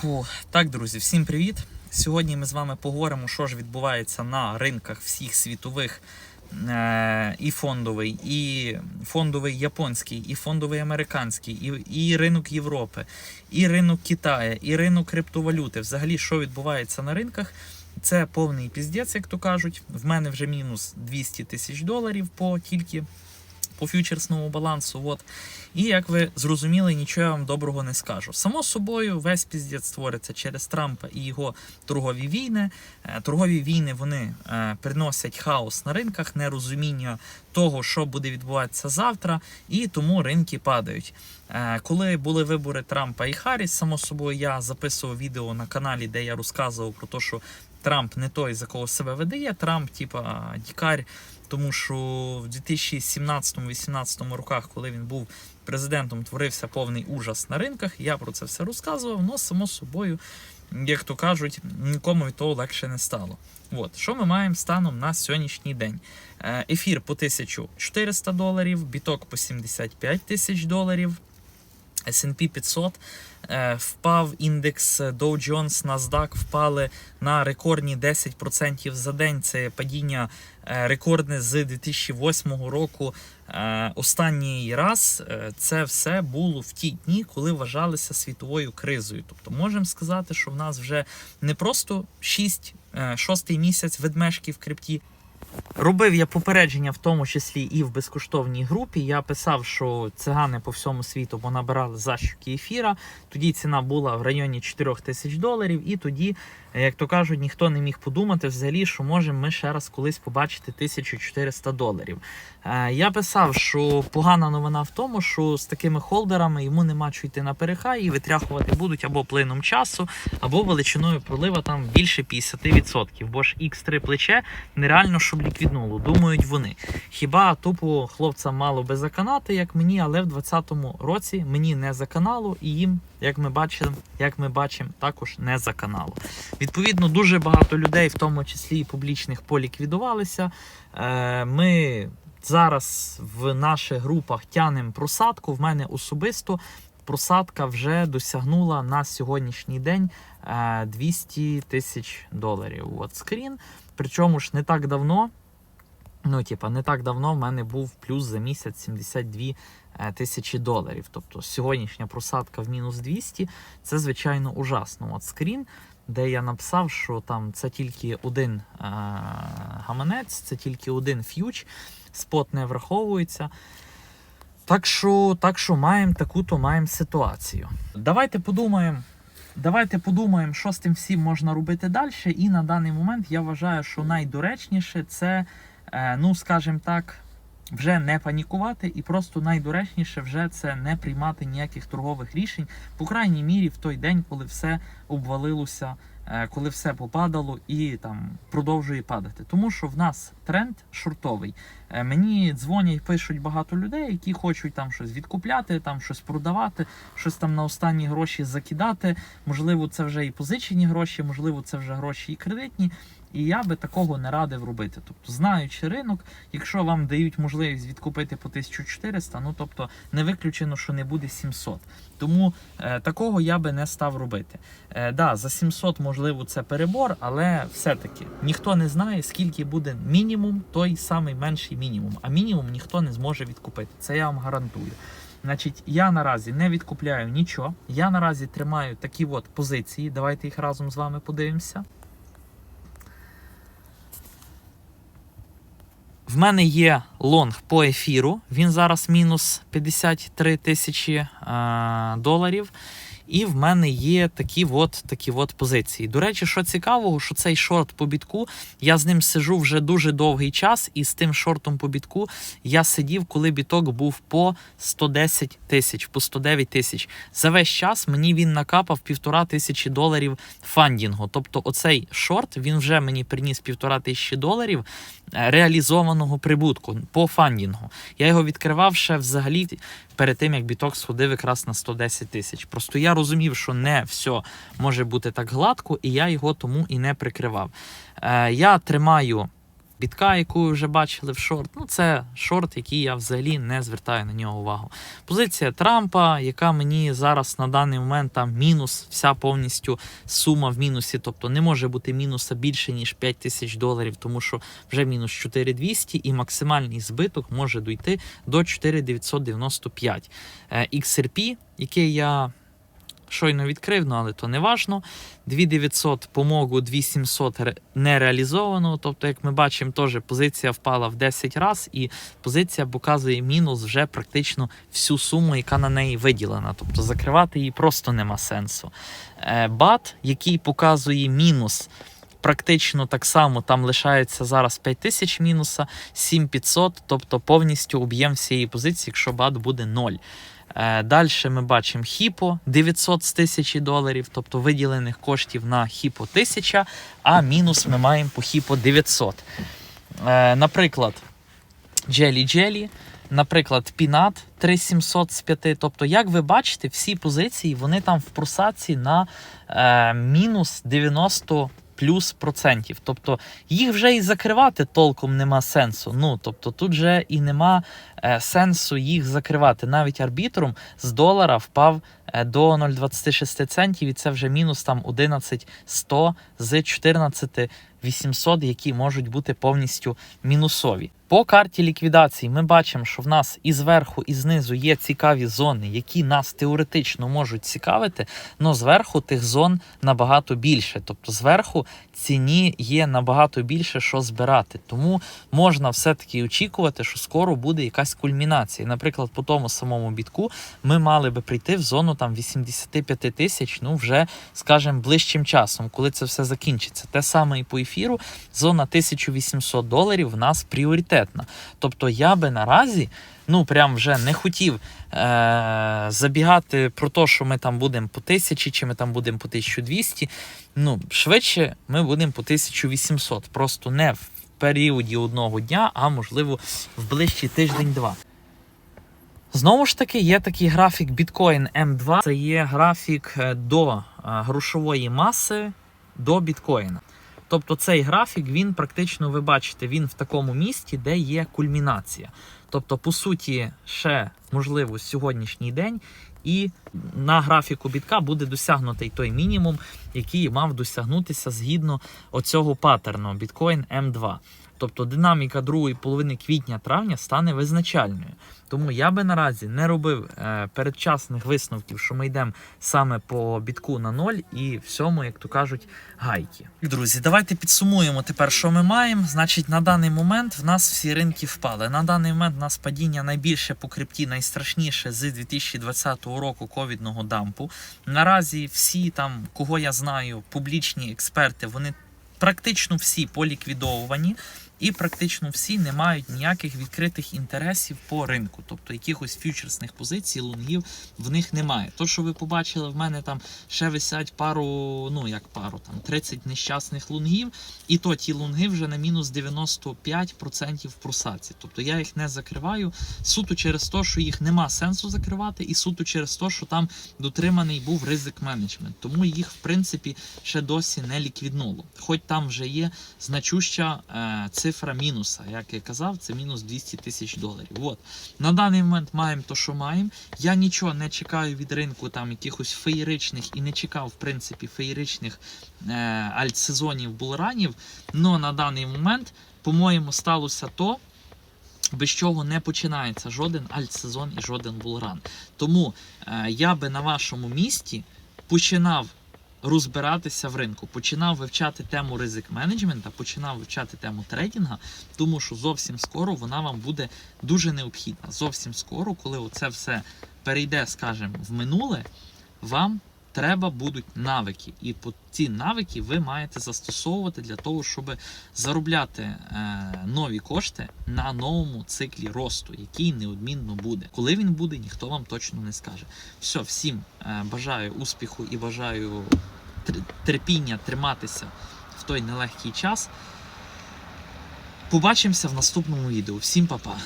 Фу. Так, друзі, всім привіт! Сьогодні ми з вами поговоримо, що ж відбувається на ринках всіх світових. Е, І фондовий, і фондовий японський, і фондовий американський, і, і ринок Європи, і ринок Китаю, і ринок криптовалюти. Взагалі, що відбувається на ринках, це повний піздець, як то кажуть. В мене вже мінус 200 тисяч доларів по тільки по фьючерсному балансу. От. І як ви зрозуміли, нічого я вам доброго не скажу. Само собою, весь піздець створиться через Трампа і його торгові війни. Е, Торгові війни вони е, приносять хаос на ринках, нерозуміння того, що буде відбуватися завтра, і тому ринки падають. Е, Коли були вибори Трампа і Харріс, само собою, я записував відео на каналі, де я розказував про те, що Трамп не той, за кого себе видає. Трамп, типа дікарь. Тому що в 2017-18 роках, коли він був президентом, творився повний ужас на ринках. Я про це все розказував, але само собою, як то кажуть, нікому від того легше не стало. От що ми маємо станом на сьогоднішній день? Е, Ефір по 1400 доларів, біток по 75 тисяч доларів. S&P 500 е, впав індекс Dow Jones, NASDAQ впали на рекордні 10% за день. Це падіння е, рекордне з 2008 року. Е, Останній раз це все було в ті дні, коли вважалися світовою кризою. Тобто можемо сказати, що в нас вже не просто 6, 6 місяць ведмежки в крипті, Робив я попередження, в тому числі і в безкоштовній групі. Я писав, що цигани по всьому світу понабирали защуки ефіра. Тоді ціна була в районі 4 тисяч доларів, і тоді, як то кажуть, ніхто не міг подумати взагалі, що можемо ми ще раз колись побачити 1400 доларів. Е, Я писав, що погана новина в тому, що з такими холдерами йому нема що йти на перехай і витряхувати будуть або плином часу, або величиною пролива там більше 50%. Бо ж X3 плече нереально, щоб ліквіднуло, думають вони. Хіба тупо хлопцям мало би заканати, як мені, але в 2020 році мені не заканало і їм, як ми бачимо, як ми бачимо, також не заканало. Відповідно, дуже багато людей, в тому числі і публічних, поліквідувалися. Е, Ми зараз в наших групах тянемо просадку. В мене особисто просадка вже досягнула на сьогоднішній день е, 200 тисяч доларів. От скрін. Причому ж не так давно. Ну, типа, не так давно в мене був плюс за місяць 72 е, тисячі доларів. Тобто сьогоднішня просадка в мінус 200 це звичайно ужасно. От скрін, де я написав, що там це тільки один е- гаманець, це тільки один ф'юч, спот не враховується. Так що, так що маємо таку-то маємо ситуацію. Давайте подумаємо. Давайте подумаємо, що з тим всім можна робити далі. І на даний момент я вважаю, що найдоречніше це, ну скажімо так, вже не панікувати, і просто найдоречніше вже це не приймати ніяких торгових рішень, по крайній мірі в той день, коли все обвалилося, е, коли все попадало і там продовжує падати. Тому що в нас тренд шортовий. Е, Мені дзвонять, пишуть багато людей, які хочуть там щось відкупляти, там щось продавати, щось там на останні гроші закидати. Можливо, це вже і позичені гроші, можливо, це вже гроші і кредитні. І я би такого не радив робити. Тобто, знаючи ринок, якщо вам дають можливість відкупити по 1400, ну тобто не виключено, що не буде 700. Тому е, такого я би не став робити. Е, да, за 700 можливо це перебор, але все-таки ніхто не знає, скільки буде мінімум, той самий менший мінімум. А мінімум ніхто не зможе відкупити. Це я вам гарантую. Значить, я наразі не відкупляю нічого. Я наразі тримаю такі от позиції. Давайте їх разом з вами подивимося. В мене є лонг по ефіру. Він зараз мінус 53 тисячі е, доларів. І в мене є такі от, такі от позиції. До речі, що цікавого, що цей шорт по бітку, я з ним сижу вже дуже довгий час, і з тим шортом по бітку я сидів, коли біток був по 110 тисяч, по 109 тисяч. За весь час мені він накапав півтора тисячі доларів фандінгу. Тобто, оцей шорт він вже мені приніс півтора тисячі доларів е, реалізованого прибутку по фандінгу. Я його відкривав ще взагалі перед тим, як біток сходив якраз на 110 тисяч. Просто я розумів, що не все може бути так гладко, і я його тому і не прикривав. Е, я тримаю бітка, яку ви вже бачили в шорт. Ну, це шорт, який я взагалі не звертаю на нього увагу. Позиція Трампа, яка мені зараз на даний момент там мінус, вся повністю сума в мінусі, тобто не може бути мінуса більше ніж 5 тисяч доларів, тому що вже мінус 4200 і максимальний збиток може дойти до 4995. Е, XRP, який я щойно відкрив, ну але то не важно. 2900 помогу, 2700 ре- не реалізовано. Тобто, як ми бачимо, теж позиція впала в 10 разів, і позиція показує мінус вже практично всю суму, яка на неї виділена. Тобто закривати її просто нема сенсу. Е, Бат, який показує мінус. Практично так само там лишається зараз 5000 мінуса, 7500, тобто повністю об'єм всієї позиції, якщо бат буде 0. Е, Далі ми бачимо хіпо 900 з 1000 доларів, тобто виділених коштів на хіпо 1000, а мінус ми маємо по хіпо 900. Е, Наприклад, Jelly Jelly, наприклад, Пінат 3700 з 5. Тобто, як ви бачите, всі позиції вони там в просадці на е, мінус 90 плюс процентів. Тобто їх вже і закривати толком нема сенсу. Ну тобто тут вже і нема е, сенсу їх закривати. Навіть арбітрум з долара впав е, до 0,26 центів, і це вже мінус там 11,100 з 14 800, які можуть бути повністю мінусові. По карті ліквідації ми бачимо, що в нас і зверху, і знизу є цікаві зони, які нас теоретично можуть цікавити, але зверху тих зон набагато більше. Тобто зверху ціні є набагато більше, що збирати. Тому можна все-таки очікувати, що скоро буде якась кульмінація. Наприклад, по тому самому бітку ми мали би прийти в зону там 85 тисяч, ну вже, скажімо, ближчим часом, коли це все закінчиться. Те саме і по ефіру, зона 1800 доларів в нас пріоритетна. Тобто я би наразі. Ну, прям вже не хотів е- забігати про те, що ми там будемо по 1000, чи ми там будемо по 1200. Ну, швидше ми будемо по 1800. Просто не в періоді одного дня, а можливо в ближчий тиждень-два. Знову ж таки, є такий графік Bitcoin M2. Це є графік е, до е, грошової маси до біткоїна. Тобто цей графік, він практично, ви бачите, він в такому місті, де є кульмінація. Тобто, по суті, ще можливо сьогоднішній день, і на графіку бітка буде досягнутий той мінімум, який мав досягнутися згідно оцього паттерну біткоін M2. Тобто динаміка другої половини квітня-травня стане визначальною. Тому я би наразі не робив е, передчасних висновків, що ми йдемо саме по бітку на ноль і всьому, як то кажуть, гайки. Друзі, давайте підсумуємо тепер, що ми маємо. Значить, на даний момент в нас всі ринки впали. На даний момент в нас падіння найбільше по крипті, найстрашніше з 2020 року ковідного дампу. Наразі всі там, кого я знаю, публічні експерти, вони практично всі поліквідовані. І практично всі не мають ніяких відкритих інтересів по ринку, тобто якихось фьючерсних позицій, лонгів в них немає. То, що ви побачили, в мене там ще висять пару, ну як пару, там 30 нещасних лонгів, і то ті лонги вже на мінус 95% в просадці. Тобто я їх не закриваю суто через те, що їх нема сенсу закривати, і суто через те, що там дотриманий був ризик менеджмент. Тому їх, в принципі, ще досі не ліквіднуло. Хоч там вже є значуща е, цифра мінуса. Як я казав, це мінус 200 тисяч доларів. От. На даний момент маємо то, що маємо. Я нічого не чекаю від ринку там якихось феєричних і не чекав, в принципі, феєричних е, альтсезонів булранів. Но на даний момент, по-моєму, сталося то. Без чого не починається жоден альтсезон і жоден булран. Тому е, я би на вашому місці починав розбиратися в ринку, починав вивчати тему ризик менеджмента, починав вивчати тему трейдинга, тому що зовсім скоро вона вам буде дуже необхідна. Зовсім скоро, коли оце все перейде, скажімо, в минуле, вам треба будуть навики. І по ці навики ви маєте застосовувати для того, щоб заробляти е, нові кошти на новому циклі росту, який неодмінно буде. Коли він буде, ніхто вам точно не скаже. Все, всім е, бажаю успіху і бажаю терпіння триматися в той нелегкий час. Побачимося в наступному відео. Всім па-па!